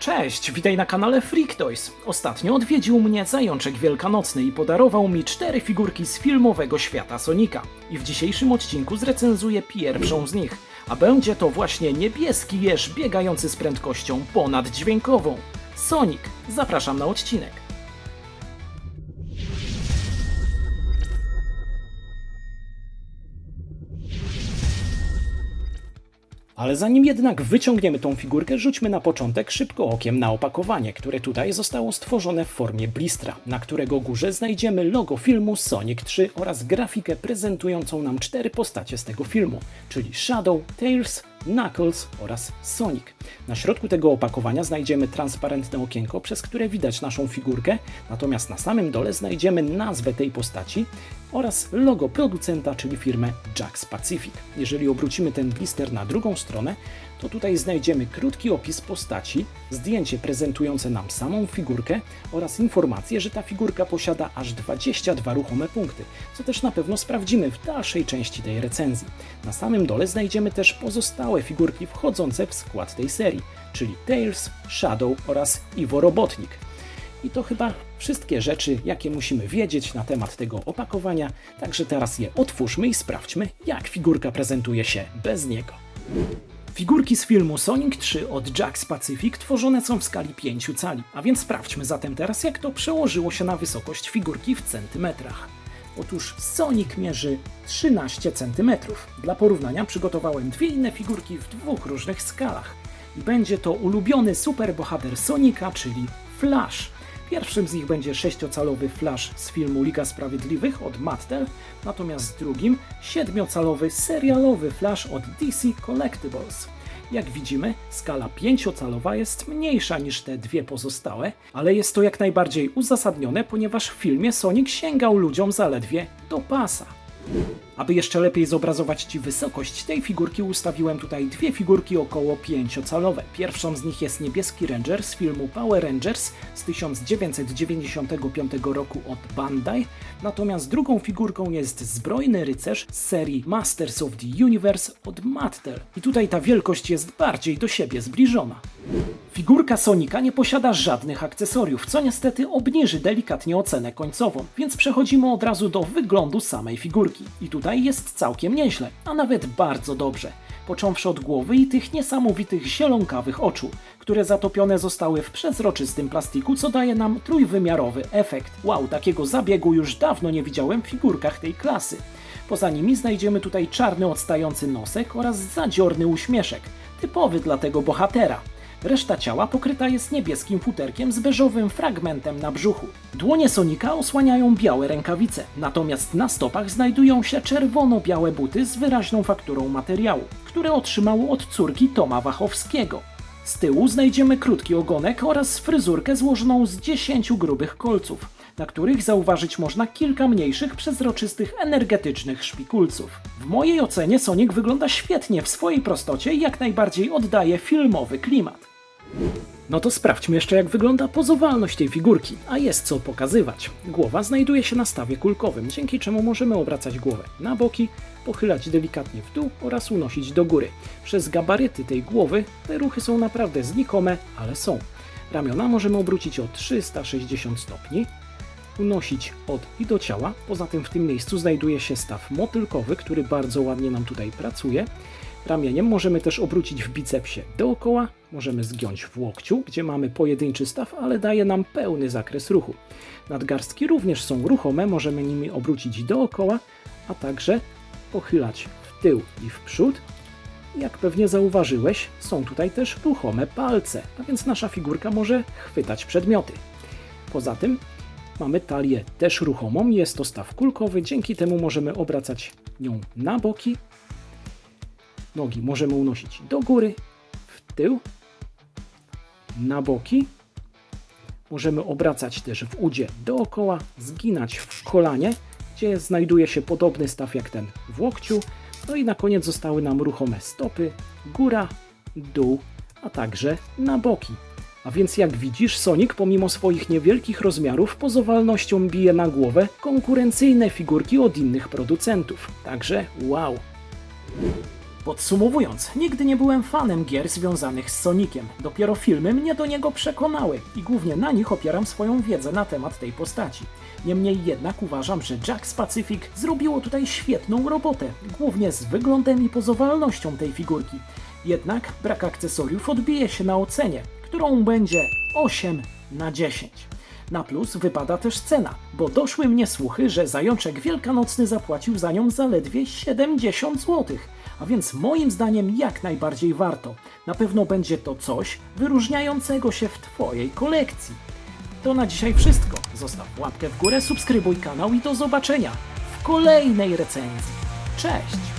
Cześć, witaj na kanale Freak Toys. Ostatnio odwiedził mnie zajączek wielkanocny i podarował mi cztery figurki z filmowego świata Sonika. I w dzisiejszym odcinku zrecenzuję pierwszą z nich, a będzie to właśnie niebieski jeż biegający z prędkością ponaddźwiękową. Sonic, zapraszam na odcinek. Ale zanim jednak wyciągniemy tą figurkę, rzućmy na początek szybko okiem na opakowanie, które tutaj zostało stworzone w formie blistra, na którego górze znajdziemy logo filmu Sonic 3 oraz grafikę prezentującą nam cztery postacie z tego filmu, czyli Shadow, Tails, Knuckles oraz Sonic. Na środku tego opakowania znajdziemy transparentne okienko, przez które widać naszą figurkę, natomiast na samym dole znajdziemy nazwę tej postaci oraz logo producenta, czyli firmę Jax Pacific. Jeżeli obrócimy ten blister na drugą stronę, to tutaj znajdziemy krótki opis postaci, zdjęcie prezentujące nam samą figurkę oraz informację, że ta figurka posiada aż 22 ruchome punkty, co też na pewno sprawdzimy w dalszej części tej recenzji. Na samym dole znajdziemy też pozostałe figurki wchodzące w skład tej serii, czyli Tails, Shadow oraz Iwo Robotnik. I to chyba wszystkie rzeczy, jakie musimy wiedzieć na temat tego opakowania, także teraz je otwórzmy i sprawdźmy, jak figurka prezentuje się bez niego. Figurki z filmu Sonic 3 od Jax Pacific tworzone są w skali 5 cali, a więc sprawdźmy zatem teraz, jak to przełożyło się na wysokość figurki w centymetrach. Otóż Sonic mierzy 13 cm. Dla porównania przygotowałem dwie inne figurki w dwóch różnych skalach. I będzie to ulubiony superbohater Sonika, czyli Flash. Pierwszym z nich będzie 6-calowy Flash z filmu Liga Sprawiedliwych od Mattel, natomiast drugim 7-calowy serialowy Flash od DC Collectibles. Jak widzimy, skala 5-calowa jest mniejsza niż te dwie pozostałe, ale jest to jak najbardziej uzasadnione, ponieważ w filmie Sonic sięgał ludziom zaledwie do pasa. Aby jeszcze lepiej zobrazować Ci wysokość tej figurki, ustawiłem tutaj dwie figurki około 5-calowe. Pierwszą z nich jest niebieski Ranger z filmu Power Rangers z 1995 roku od Bandai, natomiast drugą figurką jest zbrojny rycerz z serii Masters of the Universe od Mattel. I tutaj ta wielkość jest bardziej do siebie zbliżona. Figurka Sonika nie posiada żadnych akcesoriów, co niestety obniży delikatnie ocenę końcową, więc przechodzimy od razu do wyglądu samej figurki. I tutaj jest całkiem nieźle, a nawet bardzo dobrze. Począwszy od głowy i tych niesamowitych zielonkawych oczu, które zatopione zostały w przezroczystym plastiku, co daje nam trójwymiarowy efekt. Wow, takiego zabiegu już dawno nie widziałem w figurkach tej klasy. Poza nimi znajdziemy tutaj czarny odstający nosek oraz zadziorny uśmieszek, typowy dla tego bohatera. Reszta ciała pokryta jest niebieskim futerkiem z beżowym fragmentem na brzuchu. Dłonie Sonika osłaniają białe rękawice, natomiast na stopach znajdują się czerwono-białe buty z wyraźną fakturą materiału, które otrzymał od córki Toma Wachowskiego. Z tyłu znajdziemy krótki ogonek oraz fryzurkę złożoną z 10 grubych kolców, na których zauważyć można kilka mniejszych, przezroczystych, energetycznych szpikulców. W mojej ocenie Sonic wygląda świetnie w swojej prostocie i jak najbardziej oddaje filmowy klimat. No to sprawdźmy jeszcze jak wygląda pozowalność tej figurki, a jest co pokazywać. Głowa znajduje się na stawie kulkowym, dzięki czemu możemy obracać głowę na boki, pochylać delikatnie w dół oraz unosić do góry. Przez gabaryty tej głowy te ruchy są naprawdę znikome, ale są. Ramiona możemy obrócić o 360 stopni, unosić od i do ciała. Poza tym w tym miejscu znajduje się staw motylkowy, który bardzo ładnie nam tutaj pracuje. Ramieniem możemy też obrócić w bicepsie dookoła, możemy zgiąć w łokciu, gdzie mamy pojedynczy staw, ale daje nam pełny zakres ruchu. Nadgarstki również są ruchome, możemy nimi obrócić dookoła, a także pochylać w tył i w przód. Jak pewnie zauważyłeś, są tutaj też ruchome palce, a więc nasza figurka może chwytać przedmioty. Poza tym Mamy talię też ruchomą, jest to staw kulkowy, dzięki temu możemy obracać nią na boki. Nogi możemy unosić do góry, w tył, na boki. Możemy obracać też w udzie dookoła, zginać w kolanie, gdzie znajduje się podobny staw jak ten w łokciu. No i na koniec zostały nam ruchome stopy, góra, dół, a także na boki. A więc jak widzisz, Sonic pomimo swoich niewielkich rozmiarów pozowalnością bije na głowę konkurencyjne figurki od innych producentów. Także wow. Podsumowując, nigdy nie byłem fanem gier związanych z Soniciem. Dopiero filmy mnie do niego przekonały i głównie na nich opieram swoją wiedzę na temat tej postaci. Niemniej jednak uważam, że Jack Pacific zrobiło tutaj świetną robotę, głównie z wyglądem i pozowalnością tej figurki. Jednak brak akcesoriów odbije się na ocenie, którą będzie 8 na 10. Na plus wypada też cena, bo doszły mnie słuchy, że zajączek wielkanocny zapłacił za nią zaledwie 70 zł. A więc moim zdaniem jak najbardziej warto. Na pewno będzie to coś wyróżniającego się w Twojej kolekcji. To na dzisiaj wszystko. Zostaw łapkę w górę, subskrybuj kanał i do zobaczenia w kolejnej recenzji. Cześć!